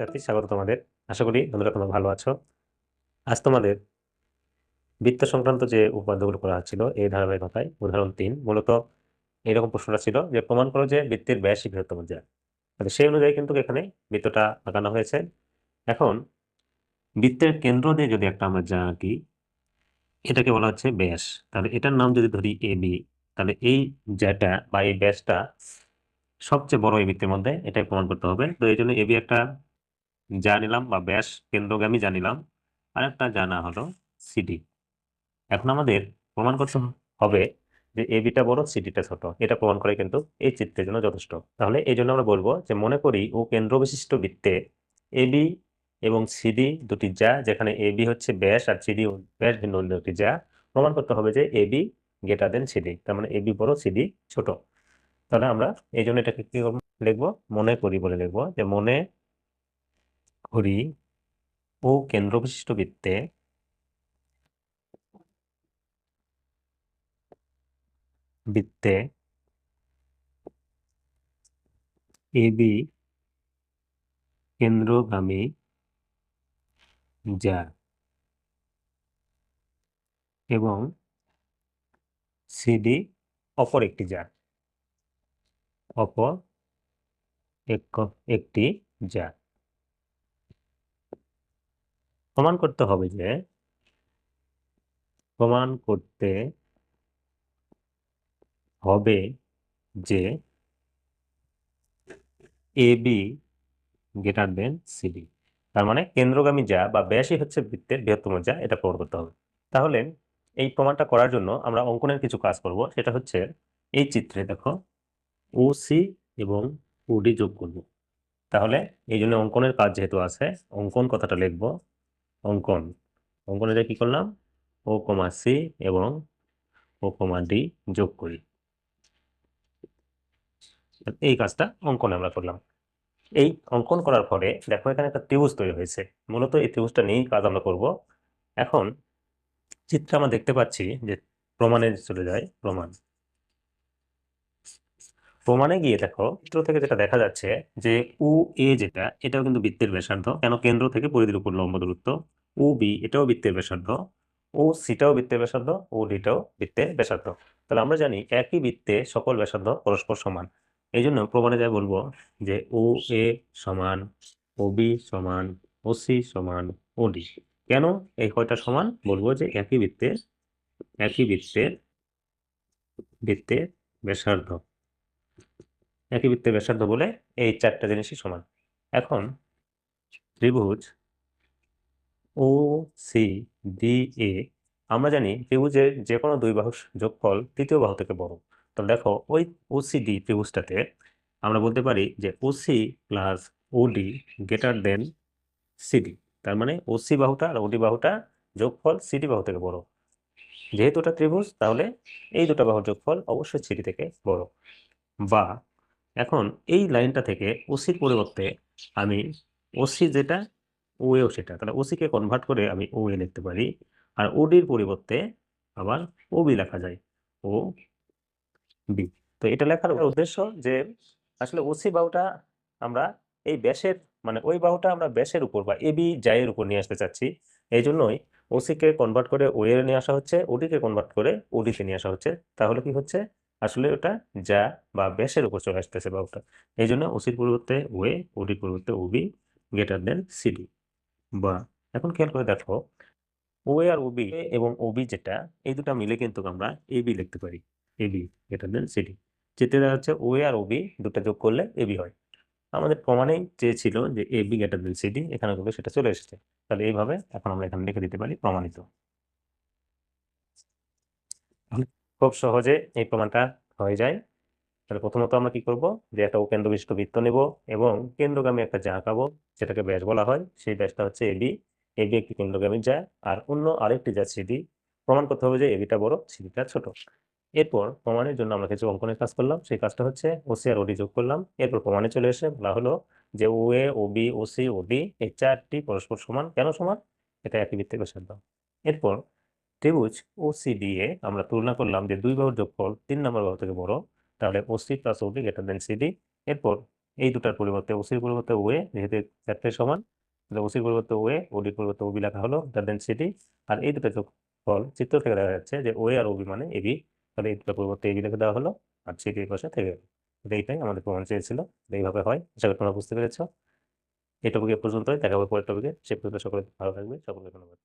শিক্ষার্থী, স্বাগত তোমাদের। আশা করি বন্ধুরা তোমরা ভালো আছো। আজ তোমাদের বৃত্ত সংক্রান্ত যে উপপাদ্যগুলো করা হচ্ছিল, এই ধারাবাহিকতায় উদাহরণ তিন, মূলত এরকম প্রশ্নটা ছিল যে, প্রমাণ করো যে বৃত্তের ব্যাসই বৃহত্তম জ্যা তাহলে সেই অনুযায়ী কিন্তু এখানে বৃত্তটা আঁকানো হয়েছে। এখন বৃত্তের কেন্দ্র দিয়ে যদি একটা আমরা যা আঁকি, এটাকে বলা হচ্ছে ব্যাস। তাহলে এটার নাম যদি ধরি এ বি, তাহলে এই জ্যাটা বা এই ব্যাসটা সবচেয়ে বড় এই বৃত্তের মধ্যে এটাই প্রমাণ করতে হবে। তো এই জন্য এবি একটা যা নিলাম বা ব্যাস কেন্দ্রগামী জানিলাম। আর একটা জানা হলো সিডি এখন আমাদের প্রমাণ করতে হবে যে এ বিটা বড় সিডিটা ছোট। এটা প্রমাণ করে কিন্তু এই চিত্রের জন্য যথেষ্ট। তাহলে এই জন্য আমরা বলব যে মনে করি ও কেন্দ্র বিশিষ্ট বৃত্তে এবি এবং সিডি দুটি যা, যেখানে এ বি হচ্ছে ব্যাস আর সিডি ব্যাস ভিন্ন দুটি যা, প্রমাণ করতে হবে যে এবি গ্রেটার দেন সিডি তার মানে এ বি বড় সিডি ছোট। তাহলে আমরা এই জন্য এটাকে কি? লিখব, মনে করি বলে লিখব যে মনে করি ও কেন্দ্র বিশিষ্ট বৃত্তে বৃত্তে এবি কেন্দ্রগামী যা এবং সিডি অপর একটি যা অপর এক- একটি যা প্রমাণ করতে হবে যে, প্রমাণ করতে হবে যে A B greater than C D তার মানে কেন্দ্রগামী যা বা ব্যাসই হচ্ছে বৃত্তের বৃহত্তম যা, এটা প্রমাণ করতে হবে। তাহলে এই প্রমাণটা করার জন্য আমরা অঙ্কনের কিছু কাজ করব, সেটা হচ্ছে এই চিত্রে দেখো ও সি এবং ওডি যোগ করব। তাহলে এই জন্য অঙ্কনের কাজ যেহেতু আছে, অঙ্কন কথাটা লিখব। অঙ্কন। অঙ্কনে কি করলাম? ও কমা সি এবং ও কমা ডি যোগ করি। এই কাজটা অঙ্কনে আমরা করলাম। এই অঙ্কন করার পরে দেখো এখানে একটা ত্রিভুজ তৈরি হয়েছে। মূলত এই ত্রিভুজটা নিয়েই কাজ আমরা করব। এখন চিত্রে আমরা দেখতে পাচ্ছি যে প্রমাণে চলে যায় প্রমাণ। প্রমাণে গিয়ে দেখো চিত্র থেকে যেটা দেখা যাচ্ছে যে উ, এ যেটা, এটাও কিন্তু বৃত্তের ব্যাসার্ধ। কেন কেন্দ্র থেকে পরিধির উপর লম্ব দূরত্ব? ও, বি, এটাও বৃত্তের ব্যাসার্ধ। ও, সিটাও বৃত্তের ব্যাসার্ধ। ও, ডিটাও বৃত্তের ব্যাসার্ধ। তাহলে আমরা জানি একই বৃত্তে সকল ব্যাসার্ধ পরস্পর সমান। এই জন্য প্রমাণে যাই বলব যে ও, এ সমান, ও, বি সমান, ও, সি সমান, ও, ডি। কেন এই কয়টা সমান? বলব যে একই বৃত্তের একই বৃত্তের বৃত্তের ব্যাসার্ধ। একই বৃত্তের ব্যাসার্ধ বলে এই চারটা জিনিসই সমান। এখন ত্রিভুজ ও সি ডি এ আমরা জানি ত্রিভুজের যে কোনো দুই বাহুর যোগফল তৃতীয় বাহু থেকে বড়। তো দেখো ওই ওসিডি ত্রিভুজটাতে আমরা বলতে পারি যে O C plus O D greater than C D তার মানে ওসি বাহুটা আর ওডি বাহুটা যোগফল সিডি বাহু থেকে বড়। যেহেতু ওটা ত্রিভুজ, তাহলে এই দুটো বাহুর যোগফল অবশ্যই সিডি থেকে বড়। বা এখন এই লাইনটা থেকে ওসির পরিবর্তে আমি ওসি যেটা ও এও সেটা, তাহলে ওসিকে কনভার্ট করে আমি ও এ লিখতে পারি। আর ওডির পরিবর্তে আবার ও বি লেখা যায় ও বি তো এটা লেখার উদ্দেশ্য যে আসলে ওসি বাহুটা আমরা এই ব্যাসের মানে ওই বাহুটা আমরা ব্যাসের উপর বা এবি জায়ের উপর নিয়ে আসতে চাচ্ছি। এই জন্যই ওসিকে কনভার্ট করে ও এ নিয়ে আসা হচ্ছে ওডিকে কনভার্ট করে ওডিতে নিয়ে আসা হচ্ছে। তাহলে কি হচ্ছে? আসলে ওটা যা বা ব্যাসের উপর চলে আসতেছে বা ওটা। এই জন্য ওসির পরিবর্তে ওয়ে, ওডির পরিবর্তে ওবি, গ্রেটার দেন সিডি। বা এখন খেয়াল করে দেখো, ওয়ে আর ওবি এবং ওবি যেটা, এই দুটো মিলে কিন্তু আমরা এবি লিখতে পারি। A B greater than C D. যেতে দেখা যাচ্ছে ওয়ে আর ওবি দুটো যোগ করলে এবি হয়। আমাদের প্রমাণেই চেয়েছিল যে এবি গ্রেটার দেন সিডি, এখানে কিন্তু সেটা চলে এসেছে। তাহলে এইভাবে এখন আমরা এখানে লিখে দিতে পারি প্রমাণিত তাহলে খুব সহজে এই প্রমাণটা হয়ে যায়। তাহলে প্রথমত আমরা কি করব? যে একটা কেন্দ্র বিশিষ্ট বৃত্ত নেব এবং কেন্দ্রগামী একটা যা আঁকাবো যেটাকে ব্যাস বলা হয়, সেই ব্যাসটা হচ্ছে এবি এবি একটি কেন্দ্রগামী যা আর অন্য আরেকটি যা সিডি প্রমাণ করতে হবে যে এবিটা বড় সিডিটা ছোট। এরপর প্রমাণের জন্য আমরা কিছু অঙ্কনের কাজ করলাম, সেই কাজটা হচ্ছে ওসি আর ওডি যোগ করলাম। এরপর প্রমাণে চলে এসে বলা হলো যে O A O B O C O D এই চারটি পরস্পর সমান। কেন সমান? এটা একই বৃত্তের ব্যাসার্ধ। এরপর ত্রিভুজ ও সি ডি এ আমরা তুলনা করলাম যে দুই বাহুর যোগফল তিন নম্বর বাহু থেকে বড়, তাহলে O C plus O B greater than C D এরপর এই দুটার পরিবর্তে ওসির পরিবর্তে ওয়ে যেহেতু চারটে সমান, তাহলে ওসির পরিবর্তে ওয়ে ওডির পরিবর্তে ওবি লেখা হলো তার ডেন্সিটি আর এই দুটো ফল চিত্র থেকে দেখা যাচ্ছে যে ওয়ে আর ওবি মানে এবি তাহলে এই দুটার পরিবর্তে এবি লিখে দেওয়া হলো আর সিটির পাশে থেকে এইটাই আমাদের প্রমাণ চেয়েছিল এইভাবে হয়, আশা করি তোমরা বুঝতে পেরেছ। এই টপিকে পর্যন্তই, দেখা হবে পরের টপিকে সে পর্যন্ত সকলে ভালো থাকবে, সকলকে ধন্যবাদ।